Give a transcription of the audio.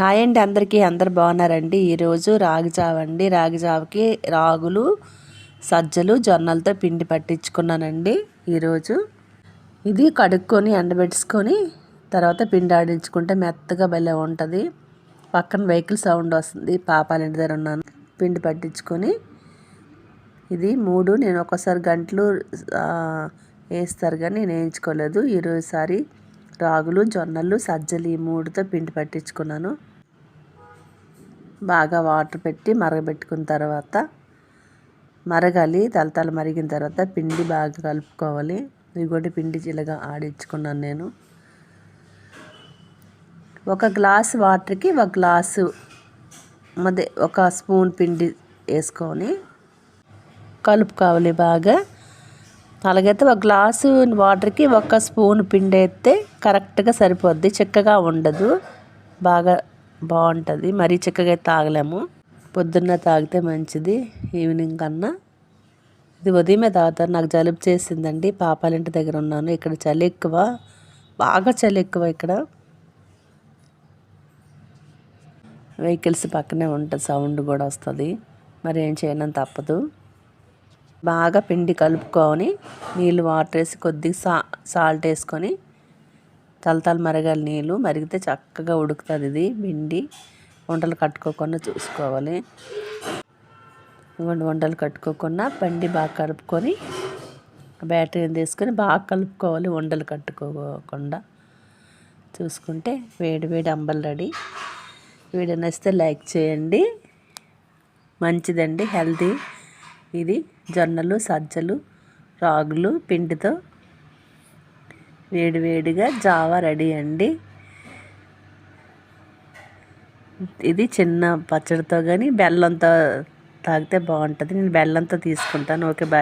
Hi అండి అందరికీ అందరు బాగున్నారండి? ఈరోజు రాగిజావ అండి. రాగిజావకి రాగులు సజ్జలు జొన్నలతో పిండి పట్టించుకున్నానండి ఈరోజు ఇది కడుక్కొని ఎండబెట్టుకొని తర్వాత పిండి ఆడించుకుంటే మెత్తగా భలే ఉంటుంది. పక్కన వెహికల్ సౌండ్ వస్తుంది. పాపాల ఇంటి దగ్గర ఉన్నాను. పిండి పట్టించుకొని ఇది మూడు నేను ఒకసారి గంటలు వేస్తారు కానీ నేను వేయించుకోలేదు ఈరోజుసారి రాగులు జొన్నలు సజ్జలు ఈ మూడుతో పిండి పట్టించుకున్నాను. బాగా వాటర్ పెట్టి మరగబెట్టుకున్న తర్వాత మరగాలి తలతల మరిగిన తర్వాత పిండి బాగా కలుపుకోవాలి. ఇదిగోటి పిండి చిల్లగా ఆడించుకున్నాను నేను. ఒక గ్లాస్ వాటర్కి ఒక గ్లాసు అదే ఒక స్పూన్ పిండి వేసుకొని కలుపుకోవాలి బాగా. అలాగైతే ఒక గ్లాసు వాటర్కి ఒక స్పూన్ పిండి వేస్తే కరెక్ట్గా సరిపోద్ది. చిక్కగా ఉండదు. బాగా బాగుంటుంది. మరీ చిక్కగా తాగలేము. పొద్దున్న తాగితే మంచిది. ఈవినింగ్ కన్నా ఇది ఉదయమే తాగుతారు. నాకు జలుబు చేసిందండి. పాపాలింటి దగ్గర ఉన్నాను. ఇక్కడ చలి ఎక్కువ. బాగా చలి ఎక్కువ ఇక్కడ. వెహికల్స్ పక్కనే ఉంటుంది సౌండ్ కూడా వస్తుంది. మరి ఏం చేయడం తప్పదు. బాగా పిండి కలుపుకొని నీళ్ళు వాటర్ వేసి కొద్దిగా సా సాల్ట్ వేసుకొని తలతల మరగాలి నీళ్ళు. మరిగితే చక్కగా ఉడుకుతుంది ఇది పిండి. వంటలు కట్టుకోకుండా చూసుకోవాలి. ఇవ్వండి వంటలు కట్టుకోకుండా పిండి బాగా కలుపుకొని బ్యాటరీ తీసుకొని బాగా కలుపుకోవాలి. వండలు కట్టుకోకుండా చూసుకుంటే వేడి వేడి అంబలు రెడీ. వీడియో నచ్చితే లైక్ చేయండి. మంచిదండి హెల్తీ. ఇది జొన్నలు సజ్జలు రాగులు పిండితో వేడివేడిగా జావా రెడీ అండి. ఇది చిన్న పచ్చడితో కానీ బెల్లంతో తాగితే బాగుంటుంది. నేను బెల్లంతో తీసుకుంటాను. Okay bye.